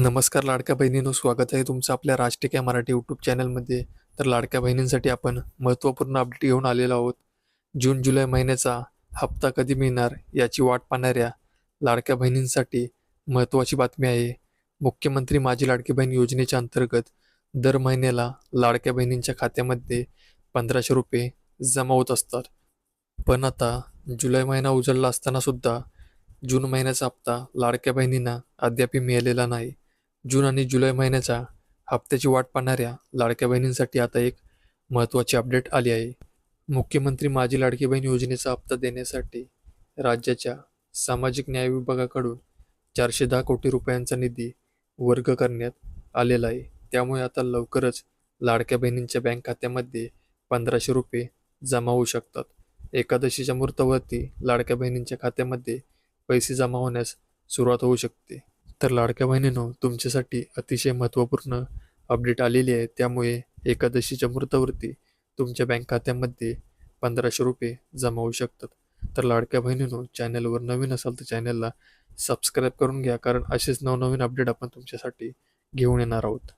नमस्कार लाडक्या बहिणींनो स्वागत आहे तुमचं आपल्या राष्ट्रीय काय मराठी यूट्यूब चॅनलमध्ये. तर लाडक्या बहिणींसाठी आपण महत्त्वपूर्ण अपडेट घेऊन आलेलो आहोत. जून जुलै महिन्याचा हप्ता कधी मिळणार याची वाट पाहणाऱ्या लाडक्या बहिणींसाठी महत्त्वाची बातमी आहे. मुख्यमंत्री माझी लाडकी बहीण योजनेच्या अंतर्गत दर महिन्याला लाडक्या बहिणींच्या खात्यामध्ये पंधराशे रुपये जमा होत असतात. पण आता जुलै महिना उजळला असताना सुद्धा जून महिन्याचा हप्ता लाडक्या बहिणींना अद्याप मिळालेला नाही. जून आणि जुलै महिन्याच्या हप्त्याची वाट पाहणाऱ्या लाडक्या बहिणींसाठी आता एक महत्त्वाची अपडेट आली आहे. मुख्यमंत्री माझी लाडकी बहीण योजनेचा हप्ता देण्यासाठी राज्याच्या सामाजिक न्याय विभागाकडून चारशे दहा कोटी रुपयांचा निधी वर्ग करण्यात आलेला आहे. त्यामुळे आता लवकरच लाडक्या बहिणींच्या बँक खात्यामध्ये पंधराशे रुपये जमा होऊ शकतात. एकादशीच्या मुहूर्तावरती लाडक्या बहिणींच्या खात्यामध्ये पैसे जमा होण्यास सुरुवात होऊ शकते. तर लाडक्या बहिणीनो तुमच्यासाठी अतिशय महत्त्वपूर्ण अपडेट आलेली आहे. त्यामुळे एकादशीच्या मुहूर्तावरती तुमच्या बँक खात्यामध्ये पंधराशे रुपये जमा होऊ शकतात. तर लाडक्या बहिणीनो चॅनलवर नवीन असाल तर चॅनलला सबस्क्राईब करून घ्या. कारण असेच नवनवीन अपडेट आपण तुमच्यासाठी घेऊन येणार आहोत.